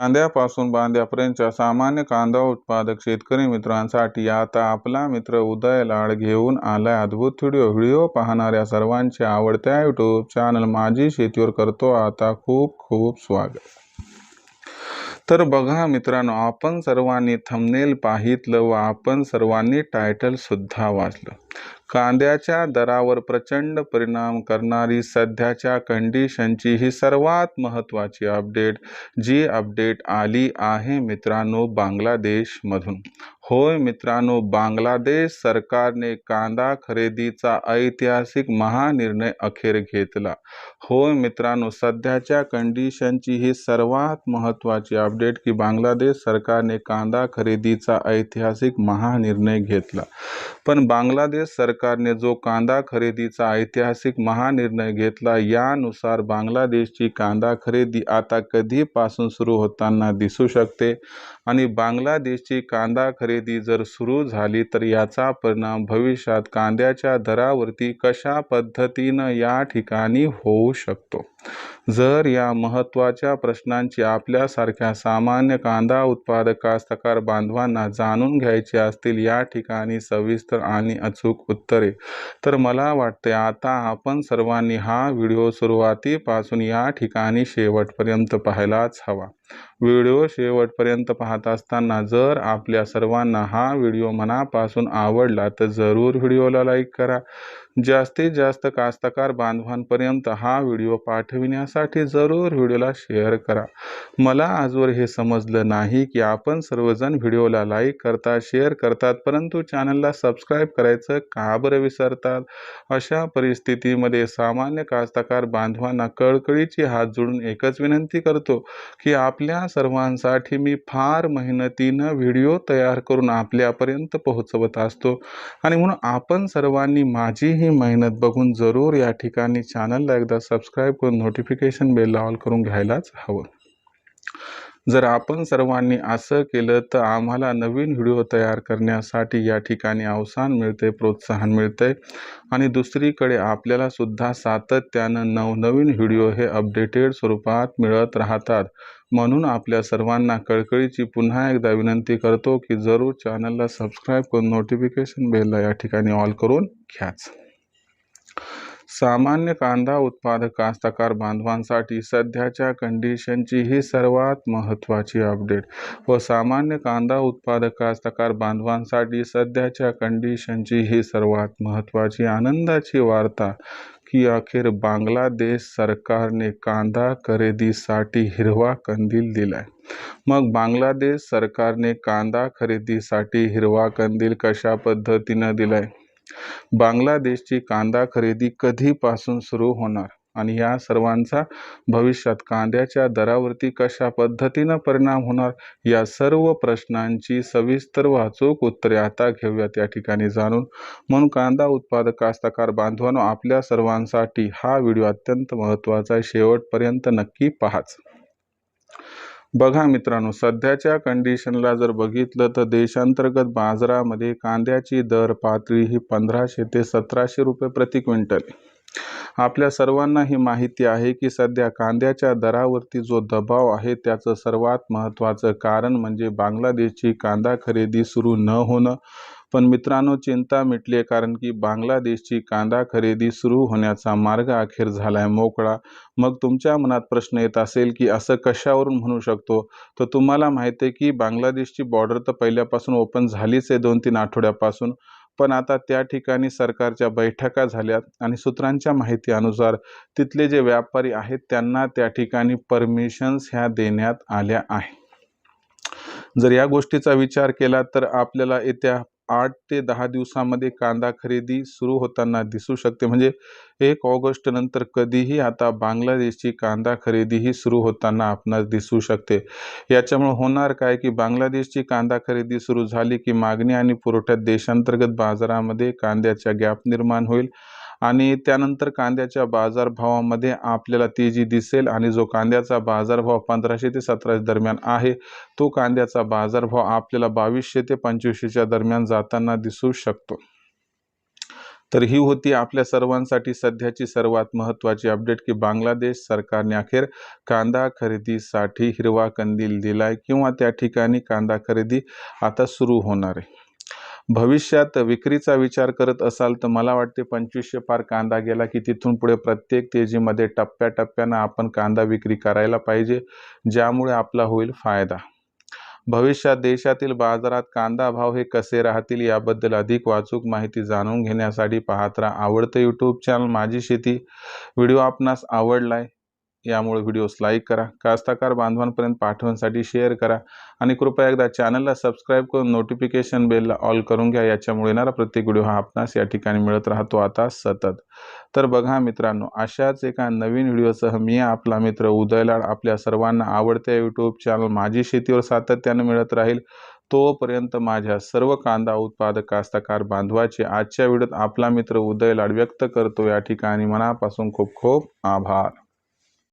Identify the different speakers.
Speaker 1: कांद्यापासून बांद्यापर्यंतच्या सामान्य कांदा उत्पादक शेतकरी मित्रांसाठी आता आपला मित्र उदय लाड घेऊन आलाय अद्भुत व्हिडिओ व्हिडिओ पाहणाऱ्या सर्वांचे आवडत्या यूट्यूब चॅनल माझी शेतीवर करतो आता खूप खूप स्वागत. तर बघा मित्रांनो आपण सर्वांनी थंबनेल पाहितलं व आपण सर्वांनी टायटलसुद्धा वाचलं. कांद्याच्या दरावर प्रचंड परिणाम करणारी सध्याच्या कंडिशनची ही सर्वात महत्त्वाची अपडेट जी अपडेट आली आहे मित्रांनो बांगलादेशमधून. होय मित्रांनो बांगलादेश सरकारने कांदा खरेदीचा ऐतिहासिक महानिर्णय अखेर घेतला. होय मित्रांनो सध्याच्या कंडिशनची ही सर्वात महत्त्वाची अपडेट की बांगलादेश सरकारने कांदा खरेदीचा ऐतिहासिक महानिर्णय घेतला. पण बांगलादेश सरकारने जो कांदा खरेदीचा ऐतिहासिक महानिर्णय घेतला यानुसार बांगलादेशची कांदा खरेदी आता कधीपासून सुरू होताना दिसू शकते? आणि बांगलादेशची कांदा खरेदी जर सुरू झाली तर याचा परिणाम भविष्यात कांद्याच्या दरावरती कशा पद्धतीनं या ठिकाणी होऊ शकतो? जर या महत्त्वाच्या प्रश्नांची आपल्यासारख्या सामान्य कांदा उत्पादक कास्तकार बांधवांना जाणून घ्यायची असतील या ठिकाणी सविस्तर आणि अचूक उत्तरे तर मला वाटते आता आपण सर्वांनी हा व्हिडिओ सुरुवातीपासून या ठिकाणी शेवटपर्यंत पाहायलाच हवा. व्हिडिओ शेवटपर्यंत पाहत असताना जर आपल्या सर्वांना हा व्हिडिओ मनापासून आवडला तर जरूर व्हिडिओला लाईक करा. जास्तीत जास्त कास्तकार बांधवांपर्यंत हा व्हिडिओ पाठविण्यासाठी जरूर व्हिडिओला शेअर करा. मला आजवर हे समजलं नाही की आपण सर्वजण व्हिडिओला लाईक करतात शेअर करतात परंतु चॅनलला सबस्क्राईब करायचं का बरं विसरतात? अशा परिस्थितीमध्ये सामान्य कास्तकार बांधवांना कळकळीची हात जोडून एकच विनंती करतो की आपल्या सर्वांसाठी मी फार मेहनतीनं व्हिडिओ तयार करून आपल्यापर्यंत पोहोचवत असतो. आणि म्हणून आपण सर्वांनी माझी ही मेहनत बघून जरूर या ठिकाणी चॅनलला एकदा सबस्क्राईब करून नोटिफिकेशन बेल ऑल करून घ्यायलाच हवं. जर आपण सर्वांनी असं केलं तर आम्हाला नवीन व्हिडिओ तयार करण्यासाठी या ठिकाणी अवसान मिळते प्रोत्साहन मिळते आणि दुसरीकडे आपल्याला सुद्धा सातत्यानं नवनवीन व्हिडिओ हे अपडेटेड स्वरूपात मिळत राहतात. म्हणून आपल्या सर्वांना कळकळीची पुन्हा एकदा विनंती करतो की जरूर चॅनलला सबस्क्राईब करून नोटिफिकेशन बेलला या ठिकाणी ऑल करून घ्याच. सामान्य कांदा उत्पादक कास्तकार बांधवांसाठी सध्याच्या कंडिशनची ही सर्वात महत्त्वाची अपडेट व सामान्य कांदा उत्पादक कास्तकार बांधवांसाठी सध्याच्या कंडिशनची ही सर्वात महत्त्वाची आनंदाची वार्ता की अखेर बांगलादेश सरकारने कांदा खरेदीसाठी हिरवा कंदील दिलाय. मग बांगलादेश सरकारने कांदा खरेदीसाठी हिरवा कंदील कशा पद्धतीनं दिलाय? बांगलादेशची कांदा खरेदी कधीपासून सुरू होणार? आणि या सर्वांचा भविष्यात कांद्याच्या दरावरती कशा पद्धतीनं परिणाम होणार? या सर्व प्रश्नांची सविस्तर वाचूक उत्तरे आता घेऊयात या ठिकाणी जाणून. म्हणून कांदा उत्पादक कास्तकार बांधवांनो आपल्या सर्वांसाठी हा व्हिडिओ अत्यंत महत्त्वाचा आहे. शेवटपर्यंत नक्की पाहाच. बघा मित्रांनो सध्याच्या कंडिशनला जर बघितलं तर देशांतर्गत बाजारामध्ये कांद्याची दर पातळी ही पंधराशे ते सतराशे रुपये प्रति क्विंटल आपल्या सर्वांना ही माहिती आहे की सध्या कांद्याच्या दरावरती जो दबाव आहे त्याचं सर्वात महत्त्वाचं कारण म्हणजे बांगलादेशची कांदा खरेदी सुरू न होणं पण मित्रांनो चिंता मिटली आहे कारण की बांगलादेशची कांदा खरेदी सुरू होण्याचा मार्ग अखेर झाला आहे मोकळा. मग तुमच्या मनात प्रश्न येत असेल की असं कशावरून म्हणू शकतो? तर तुम्हाला माहिती आहे की बांगलादेशची बॉर्डर तर पहिल्यापासून ओपन झालीच आहे दोन तीन आठवड्यापासून. पण आता त्या ठिकाणी सरकारच्या बैठका झाल्यात आणि सूत्रांच्या माहिती अनुसार तिथले जे व्यापारी आहेत त्यांना त्या ठिकाणी परमिशन्स ह्या देण्यात आल्या आहे जर या गोष्टीचा विचार केला तर आपल्याला येत्या आठ ते दहा दिवसामध्ये कांदा खरेदी सुरू होताना दिसू शकते. म्हणजे एक ऑगस्ट नंतर कधीही आता बांगलादेशची कांदा खरेदी ही सुरू होताना आपणास दिसू शकते. याच्यामुळे होणार काय की बांगलादेशची कांदा खरेदी सुरू झाली की मागणी आणि पुरवठ्यात देशांतर्गत बाजारामध्ये कांद्याच्या गॅप निर्माण होईल. आणि त्यानंतर कांद्याच्या बाजारभावामध्ये आपल्याला तेजी दिसेल आणि जो कांद्याचा बाजारभाव पंधराशे ते सतराशे दरम्यान आहे तो कांद्याचा बाजारभाव आपल्याला बावीसशे ते पंचवीसशेच्या दरम्यान जाताना दिसू शकतो. तर ही होती आपल्या सर्वांसाठी सध्याची सर्वात महत्त्वाची अपडेट की बांगलादेश सरकारने अखेर कांदा खरेदीसाठी हिरवा कंदील दिलाय किंवा त्या ठिकाणी कांदा खरेदी आता सुरू होणार आहे. भविष्यात विक्रीचा विचार करत असाल तर मला वाटते पंचवीसशे पार कांदा गेला की तिथून पुढे प्रत्येक तेजीमध्ये टप्प्याटप्प्यानं आपण कांदा विक्री करायला पाहिजे ज्यामुळे आपला होईल फायदा. भविष्यात देशातील बाजारात कांदा भाव हे कसे राहतील याबद्दल अधिक वाचूक माहिती जाणून घेण्यासाठी पाहत राहा आवडतं यूट्यूब चॅनल माझी शेती. व्हिडिओ आपणास आवडलाय यामुळे व्हिडिओस लाईक करा कास्ताकार बांधवांपर्यंत पाठवण्यासाठी शेअर करा आणि कृपया एकदा चॅनलला सबस्क्राईब करून नोटिफिकेशन बेलला ऑल करून घ्या. याच्यामुळे येणारा प्रत्येक व्हिडिओ हा आपणास या ठिकाणी मिळत राहतो. आता सतत. तर बघा मित्रांनो अशाच एका नवीन व्हिडिओसह मी आपला मित्र उदयलाड आपल्या सर्वांना आवडत्या यूट्यूब चॅनल माझी शेतीवर सातत्यानं मिळत राहील तोपर्यंत माझ्या सर्व कांदा उत्पादक कास्तकार बांधवाचे आजच्या व्हिडिओत आपला मित्र उदय लाड व्यक्त करतो. या ठिकाणी मनापासून खूप खूप आभार.